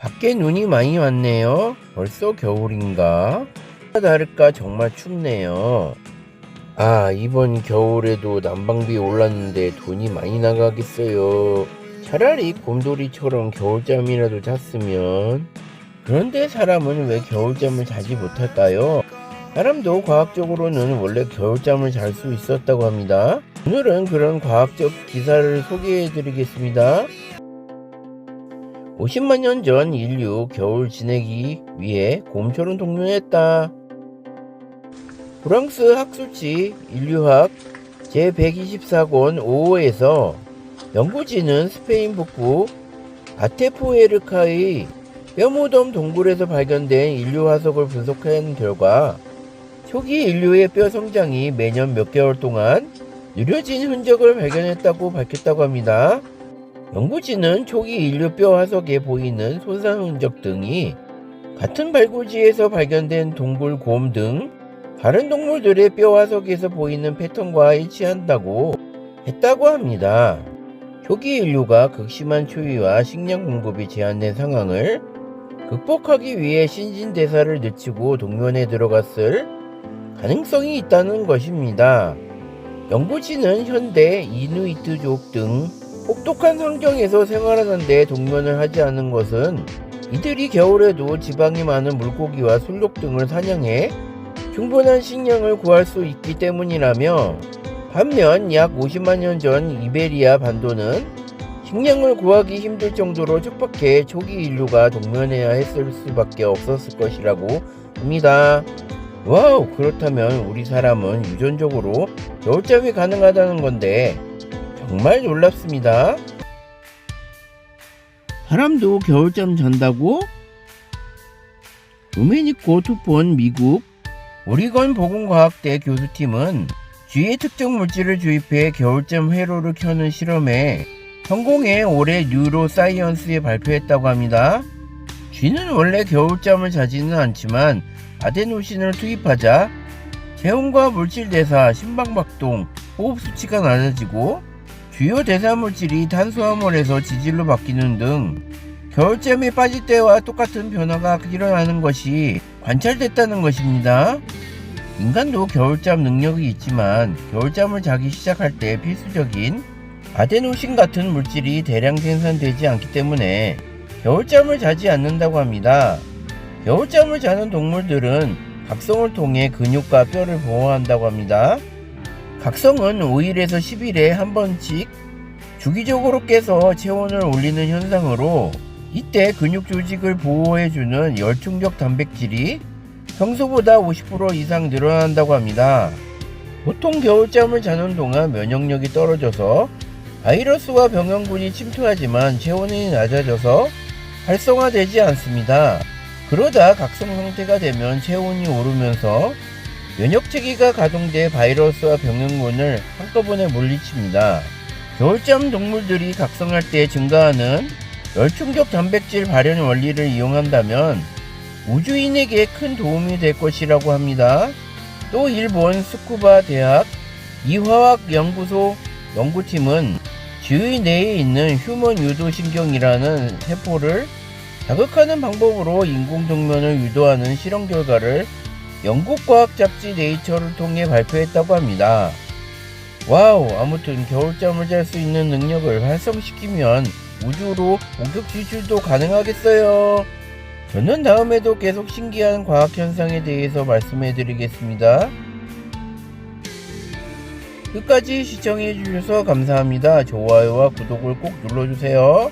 밖에 눈이 많이 왔네요. 벌써 겨울인가? 다를까 정말 춥네요. 아, 이번 겨울에도 난방비 올랐는데 돈이 많이 나가겠어요. 차라리 곰돌이처럼 겨울잠이라도 잤으면. 그런데 사람은 왜 겨울잠을 자지 못할까요? 사람도 과학적으로는 원래 겨울잠을 잘 수 있었다고 합니다. 오늘은 그런 과학적 기사를 소개해 드리겠습니다. 50만 년 전 인류 겨울 지내기 위해 곰처럼 동면했다. 프랑스 학술지 인류학 제124권 5호에서 연구진은 스페인 북부 바테포에르카의 뼈무덤 동굴에서 발견된 인류 화석을 분석한 결과 초기 인류의 뼈 성장이 매년 몇 개월 동안 느려진 흔적을 발견했다고 밝혔다고 합니다. 연구진은 초기 인류 뼈 화석에 보이는 손상 흔적 등이 같은 발굴지에서 발견된 동굴 곰 등 다른 동물들의 뼈 화석에서 보이는 패턴과 일치한다고 했다고 합니다. 초기 인류가 극심한 추위와 식량 공급이 제한된 상황을 극복하기 위해 신진대사를 늦추고 동면에 들어갔을 가능성이 있다는 것입니다. 연구진은 현대 이누이트족 등 혹독한 환경에서 생활하는데 동면을 하지 않은 것은 이들이 겨울에도 지방이 많은 물고기와 술록 등을 사냥해 충분한 식량을 구할 수 있기 때문이라며 반면 약 50만 년 전 이베리아 반도는 식량을 구하기 힘들 정도로 척박해 초기 인류가 동면해야 했을 수밖에 없었을 것이라고 합니다. 와우, 그렇다면 우리 사람은 유전적으로 겨울잠이 가능하다는 건데 정말 놀랍습니다. 사람도 겨울잠 잔다고? 도메니코 투폰 미국 오리건 보건과학대 교수팀은 쥐의 특정 물질을 주입해 겨울잠 회로를 켜는 실험에 성공해 올해 뉴로사이언스에 발표했다고 합니다. 쥐는 원래 겨울잠을 자지는 않지만 아데노신을 투입하자 체온과 물질 대사, 심박박동, 호흡 수치가 낮아지고 주요 대사 물질이 탄수화물에서 지질로 바뀌는 등 겨울잠에 빠질 때와 똑같은 변화가 일어나는 것이 관찰됐다는 것입니다. 인간도 겨울잠 능력이 있지만 겨울잠을 자기 시작할 때 필수적인 아데노신 같은 물질이 대량 생산되지 않기 때문에 겨울잠을 자지 않는다고 합니다. 겨울잠을 자는 동물들은 각성을 통해 근육과 뼈를 보호한다고 합니다. 각성은 5일에서 10일에 한 번씩 주기적으로 깨서 체온을 올리는 현상으로 이때 근육 조직을 보호해주는 열충격 단백질이 평소보다 50% 이상 늘어난다고 합니다. 보통 겨울잠을 자는 동안 면역력이 떨어져서 바이러스와 병원군이 침투하지만 체온이 낮아져서 활성화되지 않습니다. 그러다 각성 상태가 되면 체온이 오르면서 면역체계가 가동돼 바이러스와 병원군을 한꺼번에 물리칩니다. 겨울잠 동물들이 각성할 때 증가하는 열충격 단백질 발현 원리를 이용한다면 우주인에게 큰 도움이 될 것이라고 합니다. 또 일본 스쿠바 대학 이화학 연구소 연구팀은 지의 내에 있는 휴먼 유도신경이라는 세포를 자극하는 방법으로 인공 동면을 유도하는 실험 결과를 영국 과학 잡지 네이처를 통해 발표했다고 합니다. 와우, 아무튼 겨울잠을 잘 수 있는 능력을 활성시키면 우주로 본격 진출도 가능하겠어요. 저는 다음에도 계속 신기한 과학 현상에 대해서 말씀해 드리겠습니다. 끝까지 시청해 주셔서 감사합니다. 좋아요와 구독을 꼭 눌러주세요.